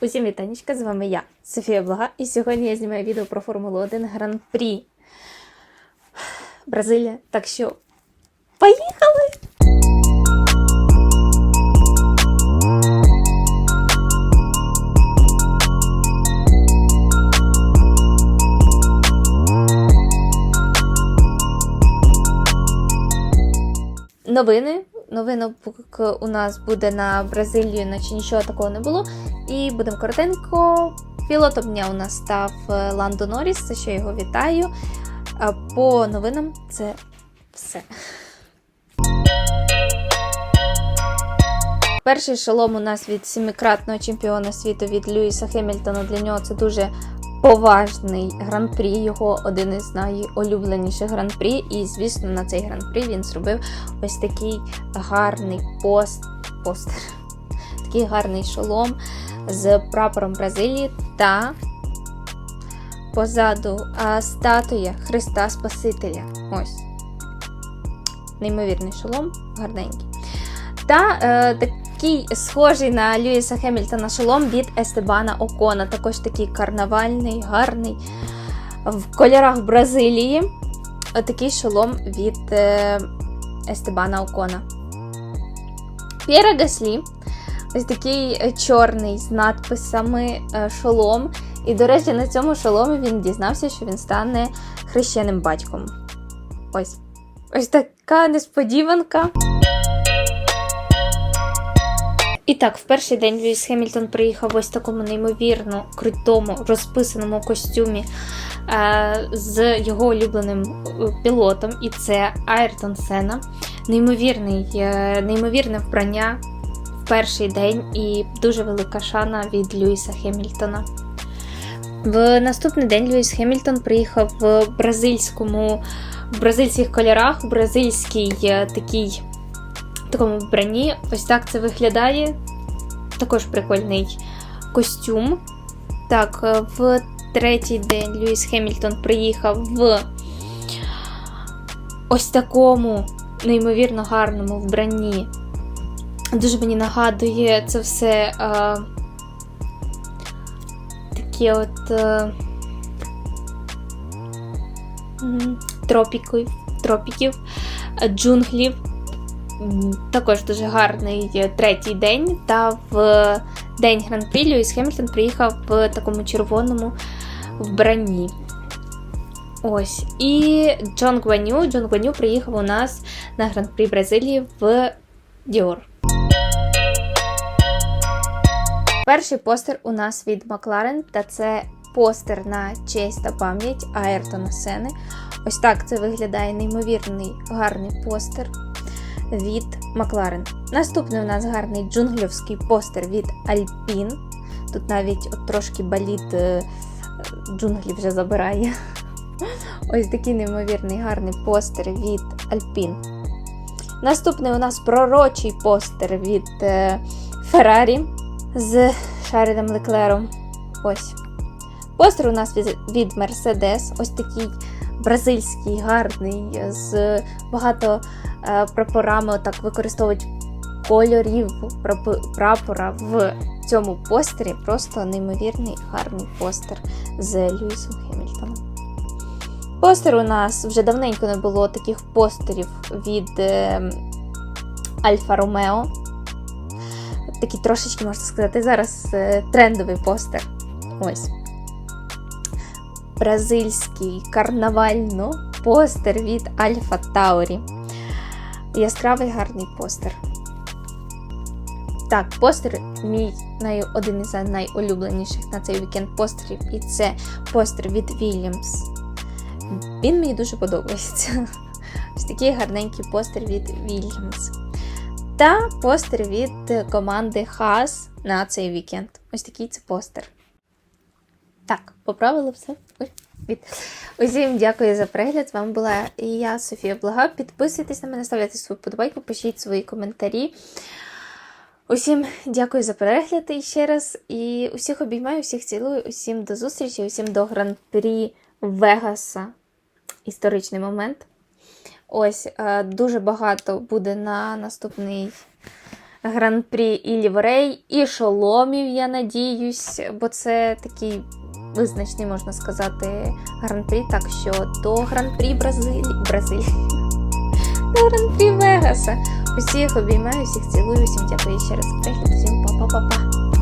Усім вітанечка, з вами я, Софія Блага, і сьогодні я знімаю відео про Формулу 1 Гран-прі Бразилія. Так що, поїхали! Новини. Новинок у нас буде на Бразилію, наче нічого такого не було. І будемо коротенько. Пілотом дня у нас став е, Ландо Норріс, за що його вітаю. А по новинам це все. Перший шолом у нас від семикратного чемпіона світу від Льюіса Хемільтона. Для нього це дуже поважний гран-прі, його один із найулюбленіших гран-прі. І, звісно, на цей гран-прі він зробив ось такий гарний пост, постер. Такий гарний шолом з прапором Бразилії та позаду статуя Христа Спасителя. Ось. Неймовірний шолом, гарненький. Та е, такий схожий на Льюіса Хемільтона шолом від Естебана Окона. Також такий карнавальний, гарний. В кольорах Бразилії. Отакий шолом від е, Естебана Окона. П'єра Гаслі. Ось такий е, чорний з надписами е, шолом. І, до речі, на цьому шоломі він дізнався, що він стане хрещеним батьком. Ось. Ось така несподіванка. Так, в перший день Льюіс Хемільтон приїхав ось такому неймовірно крутому розписаному костюмі е, з його улюбленим е, пілотом, і це Айртон Сена. Неймовірний, е, неймовірне вбрання в перший день і дуже велика шана від Льюіса Хемільтона. В наступний день Льюіс Хемільтон приїхав в бразильському, в бразильських кольорах, в бразильській е, такому вбранні. Ось так це виглядає. Також прикольний костюм. Так, е, в третій день Льюіс Хемільтон приїхав в ось такому неймовірно гарному вбранні. Дуже мені нагадує це все а, такі от а, м, тропіків, тропіків, джунглів. Також дуже гарний третій день. Та в день гран-прі Льюіс Хемільтон приїхав в такому червоному вбранні. Ось. І Джон Гваню. Джон Гваню приїхав у нас на гран-прі Бразилії в Діор. Перший постер у нас від Макларен, та це постер на честь та пам'ять Аертона Сени. Ось так це виглядає неймовірний гарний постер від Макларен. Наступний у нас гарний джунглівський постер від Alpine. Тут навіть от трошки баліт е, джунглі вже забирає. Ось такий неймовірний гарний постер від Alpine. Наступний у нас пророчий постер від е, Ferrari з Шарелем Леклером. Ось. Постер у нас від, Mercedes. Ось такий бразильський, гарний, з багато е, прапорами отак використовують кольорів прапора в цьому постері. Просто неймовірний гарний постер з Льюісом Хемільтоном. Постер у нас вже давненько не було таких постерів від е, Альфа Ромео. Такий трошечки, можна сказати, зараз е, трендовий постер. Ось. Бразильський карнавально постер від Альфа Таурі. Яскравий гарний постер. Так, постер мій один із найулюбленіших на цей вікенд постерів, і це постер від Williams. Він мені дуже подобається. Ось такий гарненький постер від Williams. Та постер від команди Haas на цей вікенд. Ось такий це постер. Так, поправила все. Усім дякую за перегляд. З вами була і я, Софія Блага. Підписуйтесь на мене, ставляйте свою подобайку, пишіть свої коментарі. Усім дякую за перегляд ще раз. І усіх обіймаю, усіх цілую, усім до зустрічі, усім до гран-прі Вегаса. Історичний момент. Ось, е, дуже багато буде на наступний гран-прі і ліврей, і шоломів, я надіюсь, бо це такий визначний, можна сказати, гран-прі. Так що до гран-прі Бразилії. Бразилії. До гран-прі Вегаса. Усіх обіймаю, всіх цілую, всім дякую ще раз всім па-па-па-па.